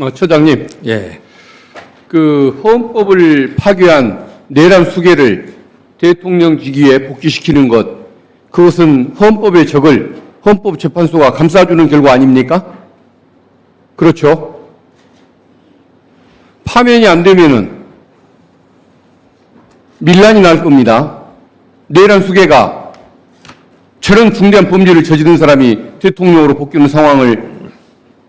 어, 처장님, 예, 그 헌법을 파괴한 내란 수계를 대통령 직위에 복귀시키는 것, 그것은 헌법의 적을 헌법재판소가 감싸주는 결과 아닙니까? 그렇죠? 파면이 안 되면은 밀란이 날 겁니다. 내란 수계가 저런 중대한 범죄를 저지른 사람이 대통령으로 복귀하는 상황을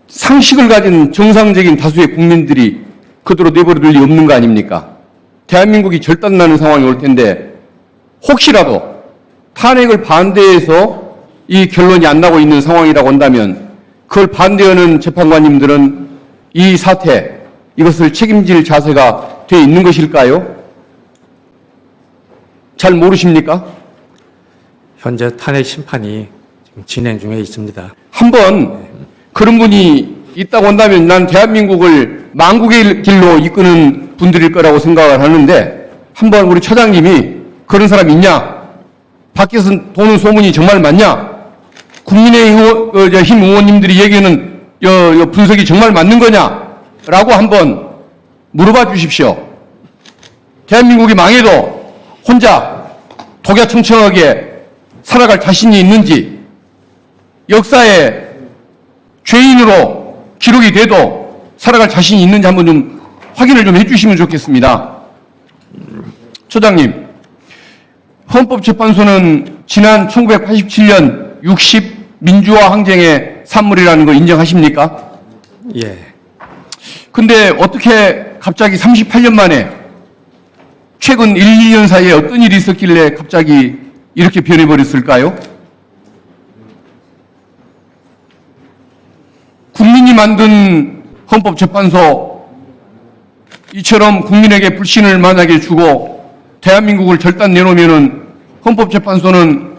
상식을 가진 정상적인 다수의 국민들이 그대로 내버려 둘 리 없는 거 아닙니까? 대한민국이 절단나는 상황이 올 텐데 혹시라도 탄핵을 반대해서 이 결론이 안 나고 있는 상황이라고 한다면 그걸 반대하는 재판관님들은 이 사태 이것을 책임질 자세가 돼 있는 것일까요? 잘 모르십니까? 현재 탄핵 심판이 지금 진행 중에 있습니다. 한번 그런 분이 있다고 한다면 난 대한민국을 망국의 길로 이끄는 분들일 거라고 생각을 하는데 한번 우리 처장님이 그런 사람 있냐? 밖에서 도는 소문이 정말 맞냐? 국민의힘 의원님들이 얘기하는 분석이 정말 맞는 거냐? 라고 한번 물어봐 주십시오. 대한민국이 망해도 혼자 독야청청하게 살아갈 자신이 있는지 역사에 죄인으로 기록이 돼도 살아갈 자신이 있는지 한번 좀 확인을 좀 해주시면 좋겠습니다. 처장님, 헌법재판소는 지난 1987년 60 민주화 항쟁의 산물이라는 거 인정하십니까? 예, 근데 어떻게 갑자기 38년 만에 최근 1, 2년 사이에 어떤 일이 있었길래 갑자기 이렇게 변해버렸을까요? 국민이 만든 헌법재판소 이처럼 국민에게 불신을 만약에 주고 대한민국을 절단 내놓으면은 헌법재판소는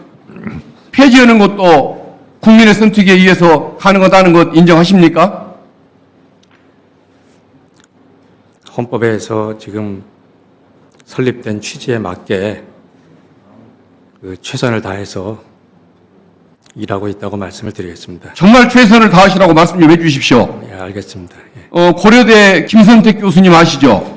폐지하는 것도 국민의 선택에 의해서 가능하다는 것 인정하십니까? 헌법에서 지금 설립된 취지에 맞게 그 최선을 다해서 일하고 있다고 말씀을 드리겠습니다. 정말 최선을 다하시라고 말씀 좀 해주십시오. 예, 알겠습니다. 예. 어, 고려대 김선택 교수님 아시죠?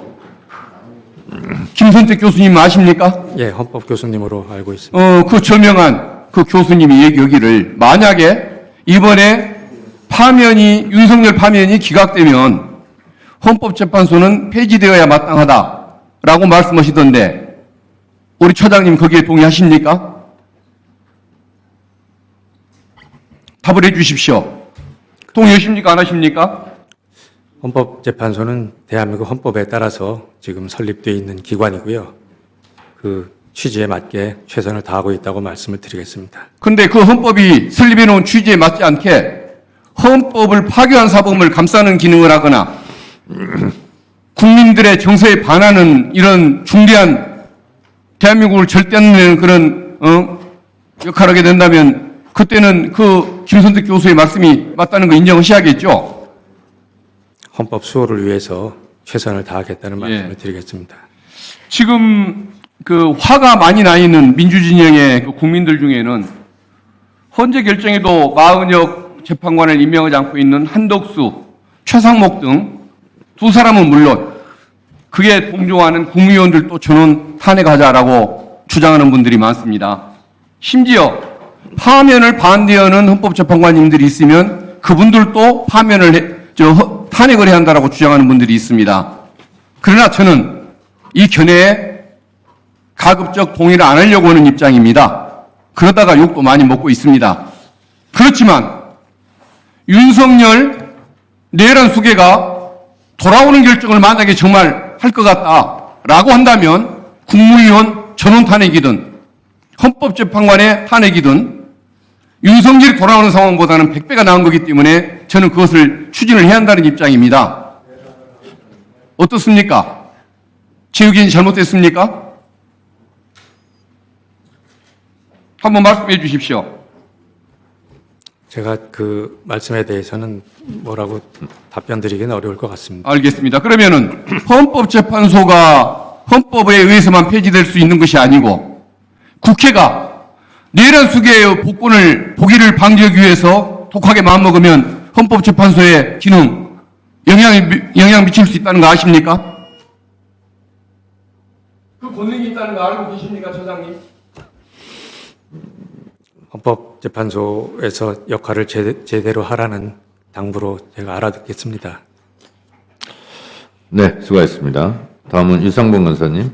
김선택 교수님 아십니까? 예, 헌법 교수님으로 알고 있습니다. 어, 그 저명한 그 교수님이 얘기하기를 만약에 이번에 파면이, 윤석열 파면이 기각되면 헌법재판소는 폐지되어야 마땅하다라고 말씀하시던데 우리 처장님 거기에 동의하십니까? 답을 해 주십시오. 동의하십니까? 안 하십니까? 헌법재판소는 대한민국 헌법에 따라서 지금 설립되어 있는 기관이고요. 그 취지에 맞게 최선을 다하고 있다고 말씀을 드리겠습니다. 근데 그 헌법이 설립해 놓은 취지에 맞지 않게 헌법을 파괴한 사범을 감싸는 기능을 하거나 국민들의 정서에 반하는 이런 중대한 대한민국을 절대하는 그런 어? 역할을 하게 된다면 그때는 그 김선택 교수의 말씀이 맞다는 거 인정하셔야겠죠. 헌법 수호를 위해서 최선을 다하겠다는 예. 말씀을 드리겠습니다. 지금 그 화가 많이 나 있는 민주진영의 그 국민들 중에는 헌재 결정에도 마은혁 재판관을 임명하지 않고 있는 한덕수, 최상목 등 두 사람은 물론 그게 동조하는 국무위원들도 저는 탄핵하자라고 주장하는 분들이 많습니다. 심지어 파면을 반대하는 헌법재판관님들이 있으면 그분들도 파면을 해, 저 허- 탄핵을 해야 한다라고 주장하는 분들이 있습니다. 그러나 저는 이 견해에 가급적 동의를 안 하려고 하는 입장입니다. 그러다가 욕도 많이 먹고 있습니다. 그렇지만 윤석열 내란 수계가 돌아오는 결정을 만약에 정말 할 것 같다라고 한다면 국무위원 전원 탄핵이든 헌법재판관의 탄핵이든 윤석열이 돌아오는 상황보다는 100배가 나은 거기 때문에 저는 그것을 추진을 해야 한다는 입장입니다. 어떻습니까? 제 의견이 잘못됐습니까? 한번 말씀해 주십시오. 제가 그 말씀에 대해서는 뭐라고 답변 드리기는 어려울 것 같습니다. 알겠습니다. 그러면은 헌법재판소가 헌법에 의해서만 폐지될 수 있는 것이 아니고 국회가 내란 수계의 복권을 보기를 방지하기 위해서 독하게 마음먹으면 헌법재판소의 기능 영향이 미- 영향 미칠 수 있다는 거 아십니까? 그 권능이 있다는 거 알고 계십니까, 처장님? 헌법재판소에서 역할을 제, 제대로 하라는 당부로 제가 알아듣겠습니다. 네, 수고하셨습니다. 다음은 유상봉 간사님.